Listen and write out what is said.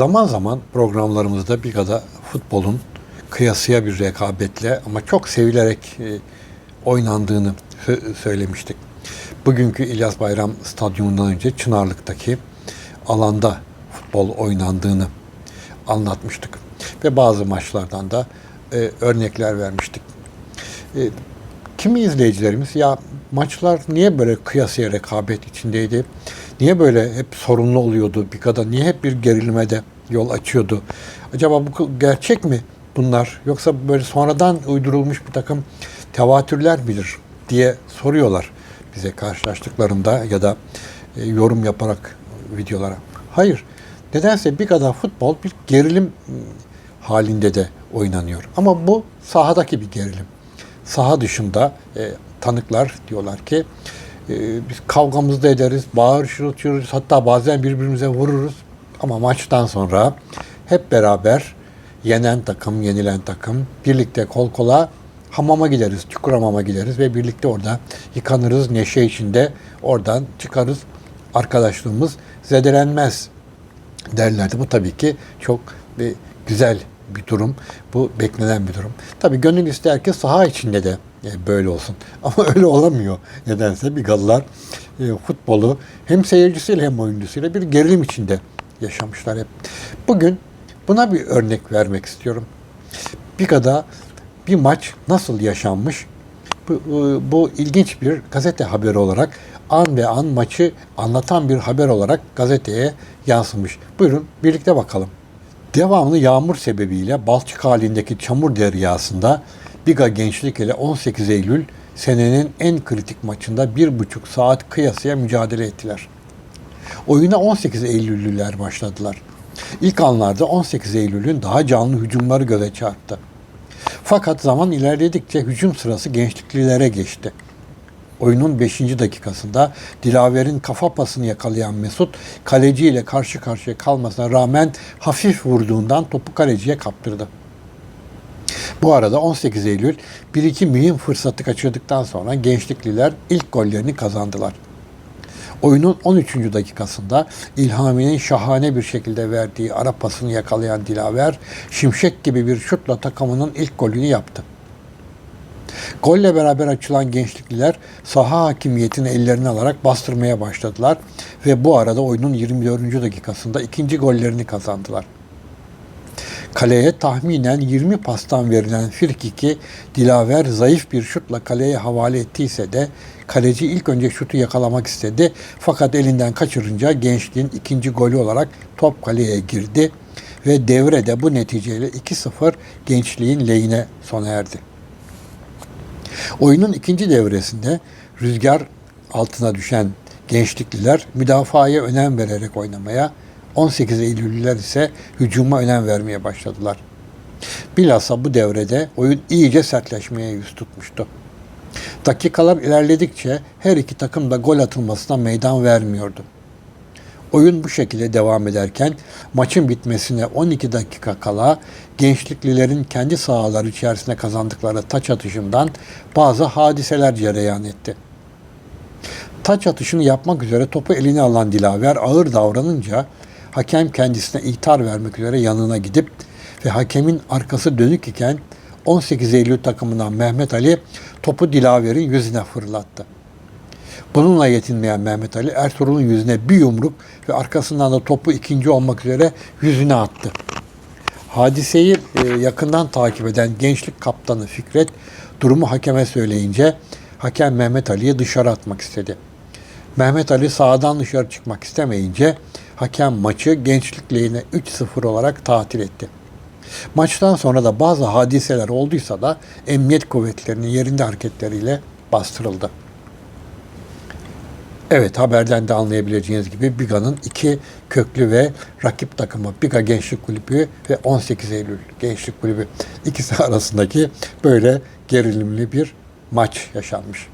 Zaman zaman programlarımızda bir kadar futbolun kıyasıya bir rekabetle ama çok sevilerek e, oynandığını sö- söylemiştik. Bugünkü İlyas Bayram Stadyumundan önce Çınarlık'taki alanda futbol oynandığını anlatmıştık. Ve bazı maçlardan da e, örnekler vermiştik. E, kimi izleyicilerimiz ya maçlar niye böyle kıyasıya rekabet içindeydi? Niye böyle hep sorunlu oluyordu? Bir kadar niye hep bir gerilime de yol açıyordu? Acaba bu gerçek mi bunlar? Yoksa böyle sonradan uydurulmuş bir takım tevatürler midir diye soruyorlar bize karşılaştıklarında ya da e, yorum yaparak videolara. Hayır. Nedense bir kadar futbol bir gerilim m, halinde de oynanıyor. Ama bu sahadaki bir gerilim. Saha dışında e, tanıklar diyorlar ki e, biz kavgamızda ederiz, bağırışırız, hatta bazen birbirimize vururuz. Ama maçtan sonra hep beraber yenen takım, yenilen takım birlikte kol kola hamama gideriz, çukur hamama gideriz ve birlikte orada yıkanırız, neşe içinde oradan çıkarız. Arkadaşlığımız zedelenmez derlerdi. Bu tabii ki çok bir güzel bir durum. Bu beklenen bir durum. Tabii gönül ister ki saha içinde de e, böyle olsun. Ama öyle olamıyor. Nedense Bigalılar e, futbolu hem seyircisiyle hem oyuncusuyla bir gerilim içinde yaşamışlar hep. Bugün buna bir örnek vermek istiyorum. Biga'da bir maç nasıl yaşanmış? Bu, e, bu ilginç bir gazete haberi olarak an ve an maçı anlatan bir haber olarak gazeteye yansımış. Buyurun birlikte bakalım. Devamlı yağmur sebebiyle balçık halindeki çamur deryasında Biga Gençlik ile 18 Eylül senenin en kritik maçında bir buçuk saat kıyasıya mücadele ettiler. Oyuna 18 Eylüllüler başladılar. İlk anlarda 18 Eylül'ün daha canlı hücumları göze çarptı. Fakat zaman ilerledikçe hücum sırası gençliklilere geçti. Oyunun 5. dakikasında Dilaver'in kafa pasını yakalayan Mesut kaleci ile karşı karşıya kalmasına rağmen hafif vurduğundan topu kaleciye kaptırdı. Bu arada 18 Eylül bir iki mühim fırsatı kaçırdıktan sonra gençlikliler ilk gollerini kazandılar. Oyunun 13. dakikasında İlhami'nin şahane bir şekilde verdiği ara pasını yakalayan Dilaver, şimşek gibi bir şutla takımının ilk golünü yaptı. Golle beraber açılan gençlikliler saha hakimiyetini ellerine alarak bastırmaya başladılar ve bu arada oyunun 24. dakikasında ikinci gollerini kazandılar. Kaleye tahminen 20 pastan verilen Firkik'i Dilaver zayıf bir şutla kaleye havale ettiyse de kaleci ilk önce şutu yakalamak istedi. Fakat elinden kaçırınca gençliğin ikinci golü olarak top kaleye girdi ve devre de bu neticeyle 2-0 gençliğin lehine sona erdi. Oyunun ikinci devresinde rüzgar altına düşen gençlikliler müdafaya önem vererek oynamaya, 18 Eylüllüler ise hücuma önem vermeye başladılar. Bilhassa bu devrede oyun iyice sertleşmeye yüz tutmuştu. Dakikalar ilerledikçe her iki takım da gol atılmasına meydan vermiyordu. Oyun bu şekilde devam ederken maçın bitmesine 12 dakika kala gençliklilerin kendi sahaları içerisinde kazandıkları taç atışından bazı hadiseler cereyan etti. Taç atışını yapmak üzere topu eline alan Dilaver ağır davranınca hakem kendisine ihtar vermek üzere yanına gidip ve hakemin arkası dönük iken 18 Eylül takımından Mehmet Ali topu Dilaver'in yüzüne fırlattı. Bununla yetinmeyen Mehmet Ali Ertuğrul'un yüzüne bir yumruk ve arkasından da topu ikinci olmak üzere yüzüne attı. Hadiseyi e, yakından takip eden gençlik kaptanı Fikret durumu hakeme söyleyince hakem Mehmet Ali'yi dışarı atmak istedi. Mehmet Ali sahadan dışarı çıkmak istemeyince hakem maçı gençlik lehine 3-0 olarak tatil etti. Maçtan sonra da bazı hadiseler olduysa da emniyet kuvvetlerinin yerinde hareketleriyle bastırıldı. Evet haberden de anlayabileceğiniz gibi Biga'nın iki köklü ve rakip takımı Biga Gençlik Kulübü ve 18 Eylül Gençlik Kulübü ikisi arasındaki böyle gerilimli bir maç yaşanmış.